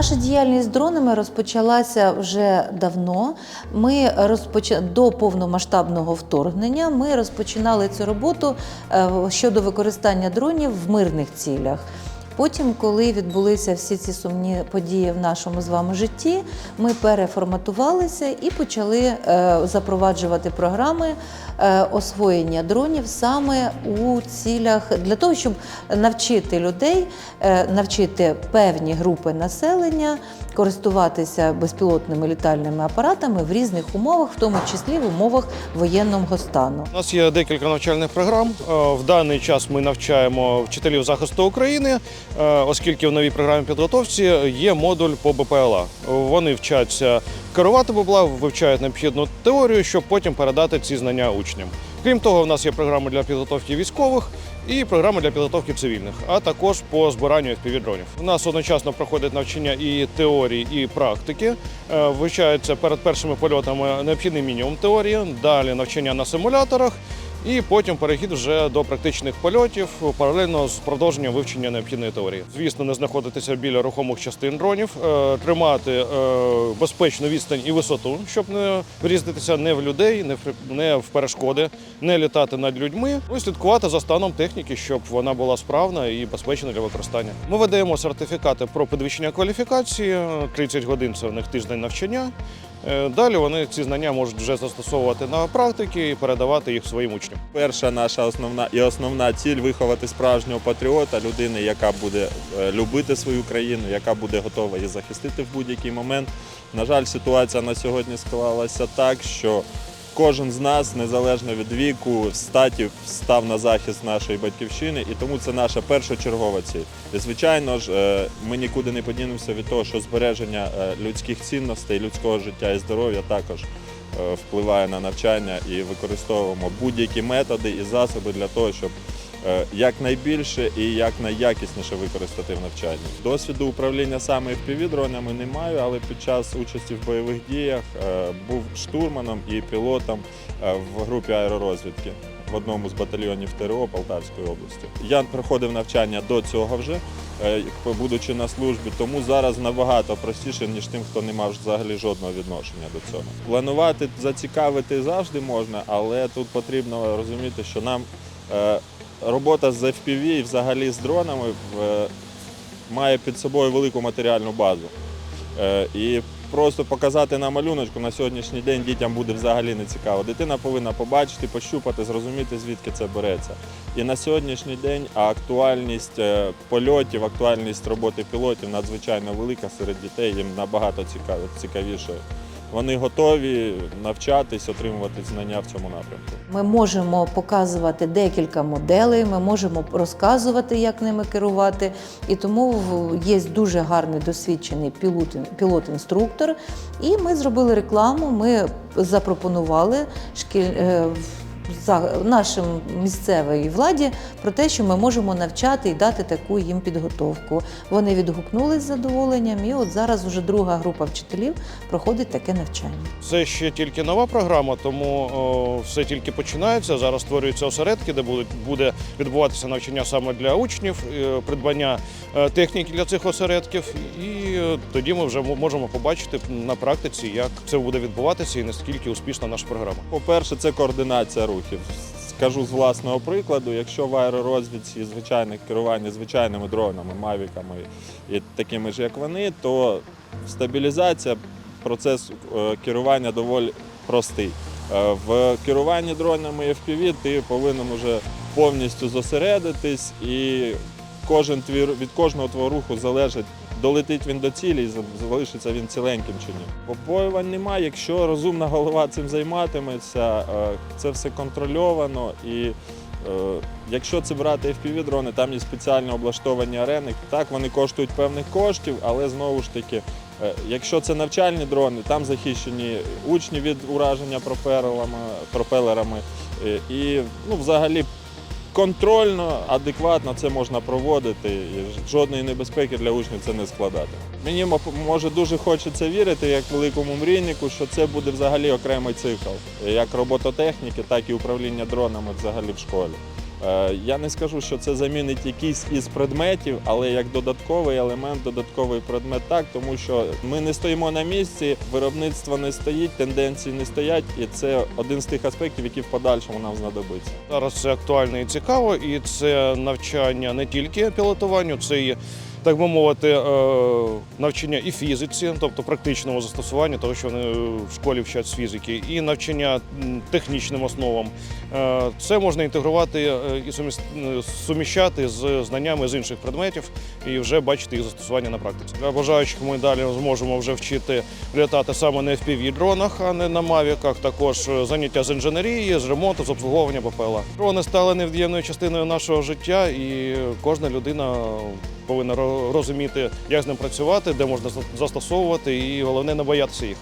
Наша діяльність з дронами розпочалася вже давно. Ми розпоч... до повномасштабного вторгнення ми розпочинали цю роботу е, щодо використання дронів в мирних цілях. Потім, коли відбулися всі ці сумні події в нашому з вами житті, ми переформатувалися і почали е, запроваджувати програми е, освоєння дронів саме у цілях для того, щоб навчити людей, е, навчити певні групи населення користуватися безпілотними літальними апаратами в різних умовах, в тому числі в умовах воєнного стану. У нас є декілька навчальних програм. В даний час ми навчаємо вчителів захисту України, оскільки в новій програмі підготовці є модуль по БПЛА. Вони вчаться керувати БПЛА, вивчають необхідну теорію, щоб потім передати ці знання учням. Крім того, в нас є програми для підготовки військових і програми для підготовки цивільних, а також по збиранню FPV-дронів. У нас одночасно проходить навчання і теорії, і практики. Е, Вивчається перед першими польотами необхідний мінімум теорії, далі навчання на симуляторах. І потім перехід вже до практичних польотів паралельно з продовженням вивчення необхідної теорії. Звісно, не знаходитися біля рухомих частин дронів, е, тримати е, безпечну відстань і висоту, щоб не врізатися не в людей, не в перешкоди, не літати над людьми. Ну і слідкувати за станом техніки, щоб вона була справна і безпечна для використання. Ми видаємо сертифікати про підвищення кваліфікації. 30 годин це в них тиждень навчання. Е, Далі вони ці знання можуть вже застосовувати на практиці і передавати їх своїм учням. Перша наша основна і основна ціль виховати справжнього патріота, людини, яка буде е, любити свою країну, яка буде готова її захистити в будь-який момент. На жаль, ситуація на сьогодні склалася так, що кожен з нас, незалежно від віку, статі, став на захист нашої батьківщини, і тому це наша першочергова ціль. І звичайно ж, е, ми нікуди не подінемося від того, що збереження е, людських цінностей, людського життя і здоров'я також впливає на навчання і використовуємо будь-які методи і засоби для того, щоб е, якнайбільше і якнайякісніше використати в навчанні. Досвіду управління саме FPV-дронами не маю, але під час участі в бойових діях е, був штурманом і пілотом е, в групі аеророзвідки в одному з батальйонів ТРО Полтавської області. Я проходив навчання до цього вже, е, будучи на службі, тому зараз набагато простіше, ніж тим, хто не мав взагалі жодного відношення до цього. Планувати, зацікавити завжди можна, але тут потрібно розуміти, що нам е, робота з FPV і взагалі з дронами е, має під собою велику матеріальну базу. І просто показати на малюночку на сьогоднішній день дітям буде взагалі не цікаво. Дитина повинна побачити, пощупати, зрозуміти, звідки це береться. І на сьогоднішній день актуальність е, польотів, актуальність роботи пілотів надзвичайно велика серед дітей, їм набагато цікавіше. Вони готові навчатись, отримувати знання в цьому напрямку. Ми можемо показувати декілька моделей, ми можемо розказувати, як ними керувати. І тому є дуже гарний досвідчений пілот- пілот-інструктор. І ми зробили рекламу. Ми запропонували шкіль... за нашим місцевій владі про те, що ми можемо навчати і дати таку їм підготовку. Вони відгукнулись з задоволенням, і от зараз вже друга група вчителів проходить таке навчання. Це ще тільки нова програма, тому о, все тільки починається. Зараз створюються осередки, де будуть буде відбуватися навчання саме для учнів, е, придбання е, техніки для цих осередків. І е, тоді ми вже можемо побачити на практиці, як це буде відбуватися і наскільки успішна наша програма. По-перше, це координація рухів. Скажу з власного прикладу, якщо в аеророзвідці звичайне керування звичайними дронами, мавіками і такими ж, як вони, то стабілізація, процес е, керування доволі простий. Е, В керуванні дронами FPV ти повинен уже повністю зосередитись, і кожен твій, ру- від кожного твого руху залежить, долетить він до цілі і залишиться він ціленьким чи ні. Побоювань немає, якщо розумна голова цим займатиметься, е, це все контрольовано і. е, Якщо це брати FPV-дрони, там є спеціально облаштовані арени. Так, вони коштують певних коштів, але знову ж таки, е, якщо це навчальні дрони, там захищені учні від ураження пропелерами, пропелерами і ну, взагалі контрольно, адекватно це можна проводити. І жодної небезпеки для учнів це не складати. Мені може дуже хочеться вірити, як великому мрійнику, що це буде взагалі окремий цикл, як робототехніки, так і управління дронами взагалі в школі. Е, Я не скажу, що це замінить якийсь із предметів, але як додатковий елемент, додатковий предмет так, тому що ми не стоїмо на місці, виробництво не стоїть, тенденції не стоять, і це один з тих аспектів, які в подальшому нам знадобиться. Зараз це актуально і цікаво, і це навчання не тільки пілотуванню, це і так би мовити, е, навчання і фізиці, тобто практичному застосуванню, того, що вони в школі вчать з фізики, і навчання технічним основам. Е, Це можна інтегрувати е, і е, суміщати з знаннями з інших предметів і вже бачити їх застосування на практиці. Для бажаючих ми далі зможемо вже вчити літати саме на fpv дронах, а не на мавіках. Також е, заняття з інженерії, з ремонту, з обслуговування БПЛА. Дрони стали невід'ємною частиною нашого життя, і кожна людина повинна ро- розуміти, як з ним працювати, де можна за- застосовувати, і головне не боятися їх.